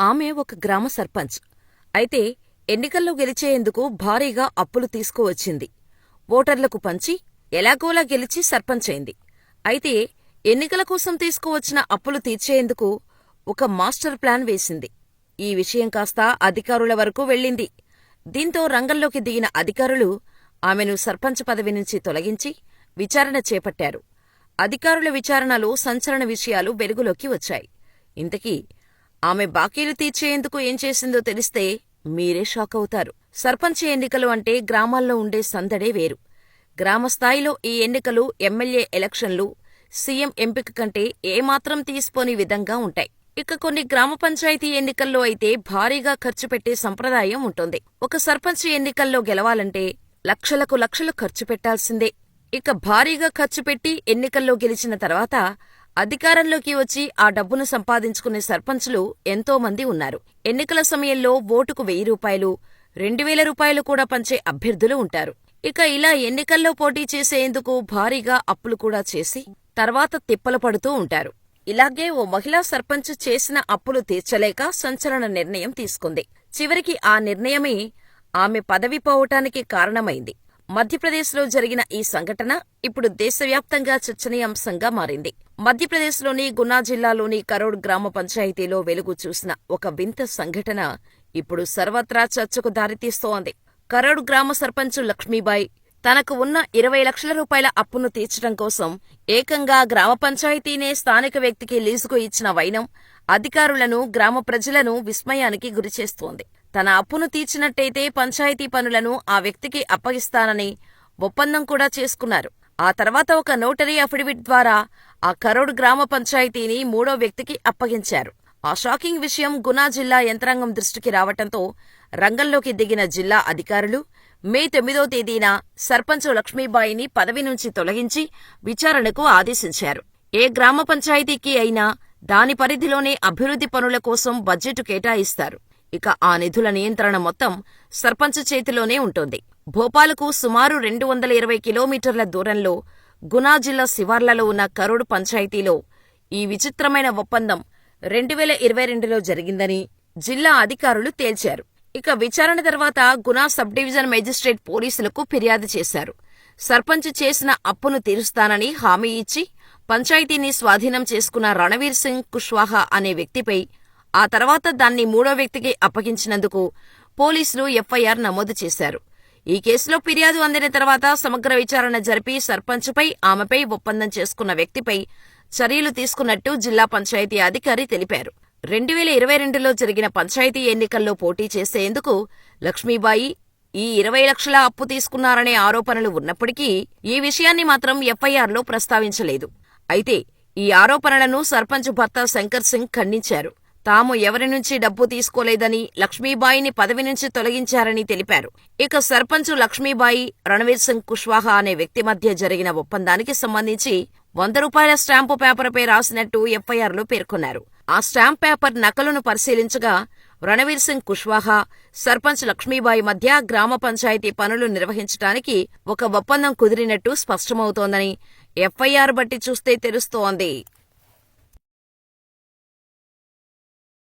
ఆమె ఒక గ్రామ సర్పంచ్. అయితే ఎన్నికల్లో గెలిచేందుకు భారీగా అప్పులు తీసుకువచ్చింది. ఓటర్లకు పంచి ఎలాగోలా గెలిచి సర్పంచ్ అయింది. అయితే ఎన్నికల కోసం తీసుకువచ్చిన అప్పులు తీర్చేందుకు ఒక మాస్టర్ ప్లాన్ వేసింది. ఈ విషయం కాస్త అధికారుల వరకు వెళ్ళింది. దీంతో రంగంలోకి దిగిన అధికారులు ఆమెను సర్పంచ్ పదవి నుంచి తొలగించి విచారణ చేపట్టారు. అధికారుల విచారణలో సంచలన విషయాలు వెలుగులోకి వచ్చాయి. ఇంతకీ ఆమె బాకీలు తీర్చేందుకు ఏం చేసిందో తెలిస్తే మీరే షాక్ అవుతారు. సర్పంచ్ ఎన్నికలు అంటే గ్రామాల్లో ఉండే సందడే వేరు. గ్రామస్థాయిలో ఈ ఎన్నికలు ఎమ్మెల్యే ఎలక్షన్లు సీఎం ఎంపిక కంటే ఏమాత్రం తీసిపోని విధంగా ఉంటాయి. ఇక కొన్ని గ్రామ పంచాయతీ ఎన్నికల్లో అయితే భారీగా ఖర్చు పెట్టే సంప్రదాయం ఉంటుంది. ఒక సర్పంచ్ ఎన్నికల్లో గెలవాలంటే లక్షలకు లక్షలు ఖర్చు పెట్టాల్సిందే. ఇక భారీగా ఖర్చు పెట్టి ఎన్నికల్లో గెలిచిన తర్వాత అధికారంలోకి వచ్చి ఆ డబ్బును సంపాదించుకునే సర్పంచులు ఎంతో మంది ఉన్నారు. ఎన్నికల సమయంలో ఓటుకు వెయ్యి రూపాయలు రెండు వేల రూపాయలు కూడా పంచే అభ్యర్థులు ఉంటారు. ఇక ఇలా ఎన్నికల్లో పోటీ చేసేందుకు భారీగా అప్పులు కూడా చేసి తర్వాత తిప్పలు పడుతూ ఉంటారు. ఇలాగే ఓ మహిళా సర్పంచ్ చేసిన అప్పులు తీర్చలేక సంచలన నిర్ణయం తీసుకుంది. చివరికి ఆ నిర్ణయమే ఆమె పదవి పోవటానికి కారణమైంది. మధ్యప్రదేశ్లో జరిగిన ఈ సంఘటన ఇప్పుడు దేశవ్యాప్తంగా చర్చనీయాంశంగా మారింది. మధ్యప్రదేశ్లోని గున్నా జిల్లాలోని కరోడ్ గ్రామ పంచాయతీలో వెలుగు చూసిన ఒక వింత సంఘటన ఇప్పుడు సర్వత్రా చర్చకు దారితీస్తోంది. కరోడ్ గ్రామ సర్పంచ్ లక్ష్మీబాయి తనకు ఉన్న ఇరవై లక్షల రూపాయల అప్పును తీర్చడం కోసం ఏకంగా గ్రామ పంచాయతీనే స్థానిక వ్యక్తికి లీజుకు ఇచ్చిన వైనం అధికారులను గ్రామ ప్రజలను విస్మయానికి గురిచేస్తోంది తన అప్పును తీర్చినట్టయితే పంచాయతీ పనులను ఆ వ్యక్తికి అప్పగిస్తానని ఒప్పందం కూడా చేసుకున్నారు. ఆ తర్వాత ఒక నోటరీ అఫిడవిట్ ద్వారా ఆ కరోడ్ గ్రామ పంచాయతీని మూడో వ్యక్తికి అప్పగించారు. ఆ షాకింగ్ విషయం గునా జిల్లా యంత్రాంగం దృష్టికి రావటంతో రంగంలోకి దిగిన జిల్లా అధికారులు మే తొమ్మిదో తేదీన సర్పంచ్ లక్ష్మీబాయిని పదవి నుంచి తొలగించి విచారణకు ఆదేశించారు. ఏ గ్రామ పంచాయతీకి అయినా దాని పరిధిలోనే అభివృద్ధి పనుల కోసం బడ్జెట్ కేటాయిస్తారు. ఇక ఆ నిధుల నియంత్రణ మొత్తం సర్పంచ్ చేతిలోనే ఉంటుంది. భోపాలకు సుమారు రెండు వందల ఇరవై కిలోమీటర్ల దూరంలో గునా జిల్లా శివార్లలో ఉన్న కరోడ్ పంచాయతీలో ఈ విచిత్రమైన ఒప్పందం రెండు వేల ఇరవై రెండులో జరిగిందని జిల్లా అధికారులు తేల్చారు. ఇక విచారణ తర్వాత గునా సబ్ డివిజన్ మేజిస్ట్రేట్ పోలీసులకు ఫిర్యాదు చేశారు. సర్పంచ్ చేసిన అప్పును తీరుస్తానని హామీ ఇచ్చి పంచాయతీని స్వాధీనం చేసుకున్న రణవీర్ సింగ్ కుష్వాహా అనే వ్యక్తిపై ఆ తర్వాత దాన్ని మూడో వ్యక్తికి అప్పగించినందుకు పోలీసులు ఎఫ్ఐఆర్ నమోదు చేశారు. ఈ కేసులో ఫిర్యాదు అందిన తర్వాత సమగ్ర విచారణ జరిపి సర్పంచ్పై ఆమెపై ఒప్పందం చేసుకున్న వ్యక్తిపై చర్యలు తీసుకున్నట్టు జిల్లా పంచాయతీ అధికారి తెలిపారు. రెండు వేల ఇరవై రెండులో జరిగిన పంచాయతీ ఎన్నికల్లో పోటీ చేసేందుకు లక్ష్మీబాయి ఈ ఇరవై లక్షల అప్పు తీసుకున్నారనే ఆరోపణలు ఉన్నప్పటికీ ఈ విషయాన్ని మాత్రం ఎఫ్ఐఆర్లో ప్రస్తావించలేదు. అయితే ఈ ఆరోపణలను సర్పంచ్ భర్త శంకర్ సింగ్ ఖండించారు. తాము ఎవరి నుంచి డబ్బు తీసుకోలేదని లక్ష్మీబాయిని పదవి నుంచి తొలగించారని తెలిపారు. ఇక సర్పంచ్ లక్ష్మీబాయి రణవీర్ సింగ్ కుష్వాహా అనే వ్యక్తి మధ్య జరిగిన ఒప్పందానికి సంబంధించి వంద రూపాయల స్టాంపు పేపర్పై రాసినట్టు ఎఫ్ఐఆర్లో పేర్కొన్నారు. ఆ స్టాంప్ పేపర్ నకలును పరిశీలించగా రణవీర్ సింగ్ కుష్వాహా సర్పంచ్ లక్ష్మీబాయి మధ్య గ్రామ పంచాయతీ పనులు నిర్వహించడానికి ఒక ఒప్పందం కుదిరినట్టు స్పష్టమవుతోందని ఎఫ్ఐఆర్ బట్టి చూస్తే తెలుస్తోంది.